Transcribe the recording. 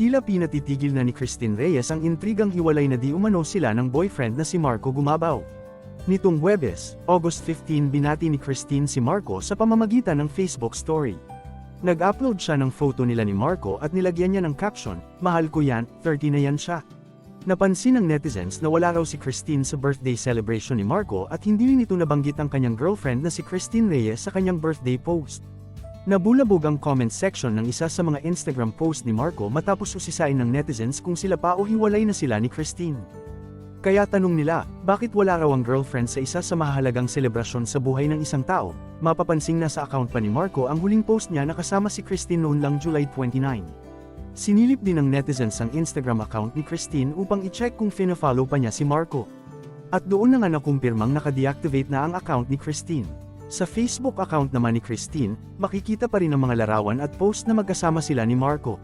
Tila pinatitigil na ni Christine Reyes ang intrigang hiwalay na di umano sila ng boyfriend na si Marco Gumabaw. Nitong Huwebes, August 15 binati ni Christine si Marco sa pamamagitan ng Facebook story. Nag-upload siya ng photo nila ni Marco at nilagyan niya ng caption, Mahal ko yan, 30 na yan siya. Napansin ng netizens na wala raw si Christine sa birthday celebration ni Marco at hindi rin ito nabanggit ang kanyang girlfriend na si Christine Reyes sa kanyang birthday post. Nabulabog ang comment section ng isa sa mga Instagram post ni Marco matapos usisain ng netizens kung sila pa o hiwalay na sila ni Christine. Kaya tanong nila, bakit wala raw ang girlfriend sa isa sa mahalagang selebrasyon sa buhay ng isang tao? Mapapansing na sa account pa ni Marco ang huling post niya na kasama si Christine noon lang July 29. Sinilip din ng netizens ang Instagram account ni Christine upang i-check kung fina-follow pa niya si Marco. At doon na nga nakumpirmang nakadeactivate na ang account ni Christine. Sa Facebook account naman ni Christine, makikita pa rin ang mga larawan at post na magkasama sila ni Marco.